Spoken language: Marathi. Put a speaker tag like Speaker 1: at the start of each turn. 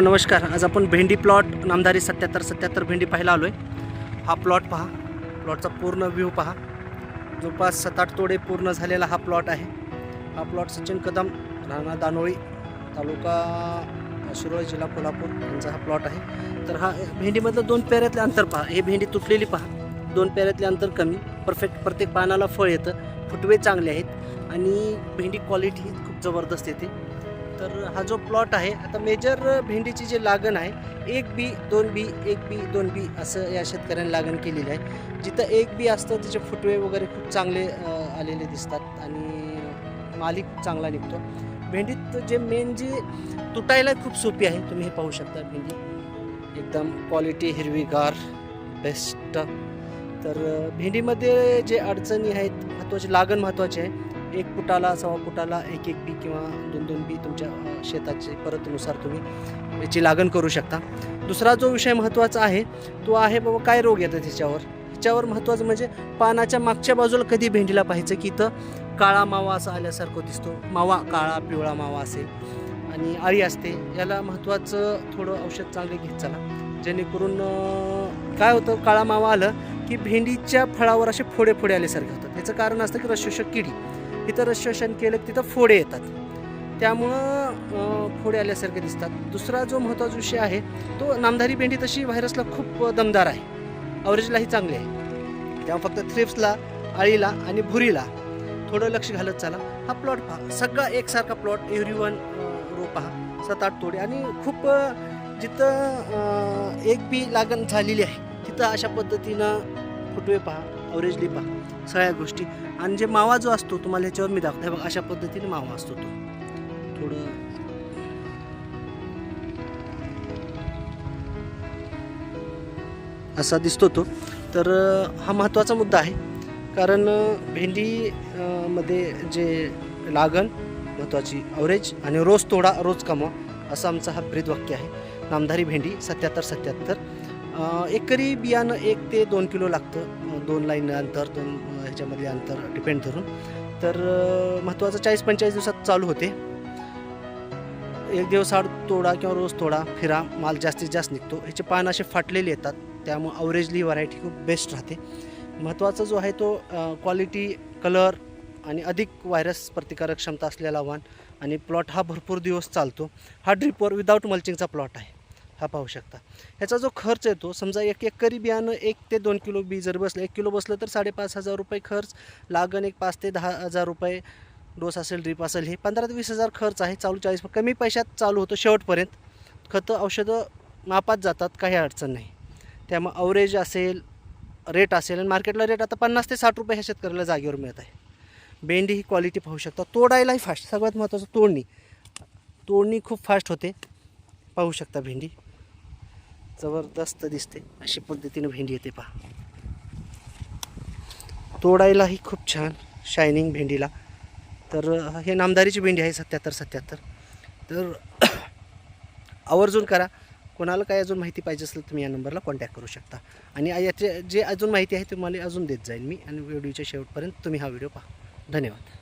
Speaker 1: नमस्कार. आज आपण भेंडी प्लॉट नामदारी सत्याहत्तर सत्याहत्तर भेंडी पाहायला आलो आहे हा प्लॉट पहा. प्लॉटचा पूर्ण व्ह्यू पहा. जवळपास सात आठ तोडे पूर्ण झालेला हा प्लॉट आहे. हा प्लॉट सचिन कदम राणा दानोळी तालुका शिरोळ जिल्हा कोल्हापूर यांचा हा प्लॉट आहे. तर हा भेंडीमधलं दोन पेऱ्यातले अंतर पहा. हे भेंडी तुटलेली पहा. दोन पेऱ्यातले अंतर कमी. परफेक्ट प्रत्येक पानाला फळ येतं. फुटवे चांगले आहेत. आणि भेंडी क्वालिटी खूप जबरदस्त येते. तर हा जो प्लॉट आहे आता मेजर भेंडीची जी लागण आहे एक बी दोन बी एक बी दोन बी असं या शेतकऱ्यांनी लागण केलेली आहे. जिथं एक बी असतं त्याचे फुटवे वगैरे खूप चांगले आलेले दिसतात आणि मालिक चांगला निघतो. भेंडीत जे मेन जी तुटायला खूप सोपी आहे तुम्ही हे पाहू शकता भेंडी. एकदम क्वालिटी हिरवीगार बेस्ट तर भेंडीमध्ये जे अडचणी आहेत महत्त्वाची लागण महत्त्वाची आहे एक फुटाला सव्वा फुटाला एक एक बी किंवा दोन दोन बी तुमच्या शेताचे परतनुसार तुम्ही याची लागण करू शकता. दुसरा जो विषय महत्त्वाचा आहे तो आहे बाबा काय रोग येतात ह्याच्यावर? ह्याच्यावर महत्त्वाचं म्हणजे पानाच्या मागच्या बाजूला कधी भेंडीला पाहायचं की इथं काळा मावा असा आल्यासारखं दिसतो. मावा काळा पिवळा मावा असेल आणि आळी असते. याला महत्त्वाचं थोडं औषध चांगले घेत चला. जेणेकरून काय होतं? काळा मावा आलं की भेंडीच्या फळावर असे फोडे फोडे आल्यासारखे होतात याचं कारण असतं की रसशोषक किडी. तिथं रसशोषण केलं तिथं फोडे येतात. त्यामुळं फोडे आल्यासारखे दिसतात. दुसरा जो महत्त्वाचा विषय आहे तो नामधारी भेंडी तशी व्हायरसला खूप दमदार आहे. अवरेजलाही चांगली आहे. त्यामुळे फक्त थ्रिप्सला आळीला आणि भुरीला थोडं लक्ष घालत चाला. हा प्लॉट पहा. सगळा एकसारखा प्लॉट एव्हरी वन रो पहा. सात आठ तोडे. आणि खूप जिथं एक बी लागण झालेली आहे तिथं अशा पद्धतीनं फुटवे पहा. अवरेज पहा सगळ्या गोष्टी. आणि जे मावा जो असतो तुम्हाला ह्याच्यावर मी दाखवतो बघा अशा पद्धतीने मावा असतो तो. थोडं असा दिसतो तो. तर हा महत्त्वाचा मुद्दा आहे. कारण भेंडी मध्ये जे लागण महत्त्वाची अवरेज आणि रोज तोडा रोज कमवा असं आमचा हा ब्रीद वाक्य आहे. नामधारी भेंडी सत्याहत्तर सत्याहत्तर. एकरी बियाणं एक ते दोन किलो लागतं. दोन लाईन अंतर दोन ह्याच्यामध्ये ह्याच्यामधले अंतर डिपेंड धरून. तर महत्त्वाचं चाळीस पंचेचाळीस दिवसात चालू होते. एक दिवस आड तोडा किंवा रोज तोडा फिरा माल जास्तीत जास्त निघतो. ह्याचे पान असे फाटलेले येतात त्यामुळे अवरेजली व्हरायटी खूप बेस्ट राहते. महत्त्वाचा जो आहे तो क्वालिटी कलर आणि अधिक व्हायरस प्रतिकारक क्षमता असलेला वाण आणि प्लॉट हा भरपूर दिवस चालतो. हा ड्रिपवर विदाऊट मल्चिंगचा प्लॉट आहे. हा पाहू शकता. ह्याचा जो खर्च येतो समजा एक एकरी बियाणं एक ते दोन किलो बी जर बसलं एक किलो बसलं तर साडेपाच हजार रुपये खर्च लागण एक पाच ते दहा हजार रुपये डोस असेल ड्रीप असेल हे पंधरा ते वीस हजार खर्च आहे चालू चाळीस कमी पैशात चालू होतो शेवटपर्यंत. खतं औषधं मापात जातात काही अडचण नाही. त्यामुळे अवरेज असेल रेट असेल आणि मार्केटला रेट आता पन्नास ते साठ रुपये ह्या शेतकऱ्याला जागेवर मिळत आहे. भेंडी ही क्वालिटी पाहू शकता. तोडायलाही फास्ट सगळ्यात महत्त्वाचं तोडणी. तोडणी खूप फास्ट होते. पाहू शकता भेंडी. जबरदस्त दिसते. अशी पद्धतीनं भेंडी येते पहा. तोडायलाही खूप छान शायनिंग भेंडीला. तर हे नामदारीची भेंडी आहे सत्याहत्तर सत्याहत्तर. तर आवर्जून करा. कोणाला काय अजून माहिती पाहिजे असेल तुम्ही या नंबरला कॉन्टॅक्ट करू शकता. आणि याचे जे अजून माहिती आहे तुम्हाला अजून देत जाईल मी. आणि व्हिडिओच्या शेवटपर्यंत तुम्ही हा व्हिडिओ पहा. धन्यवाद.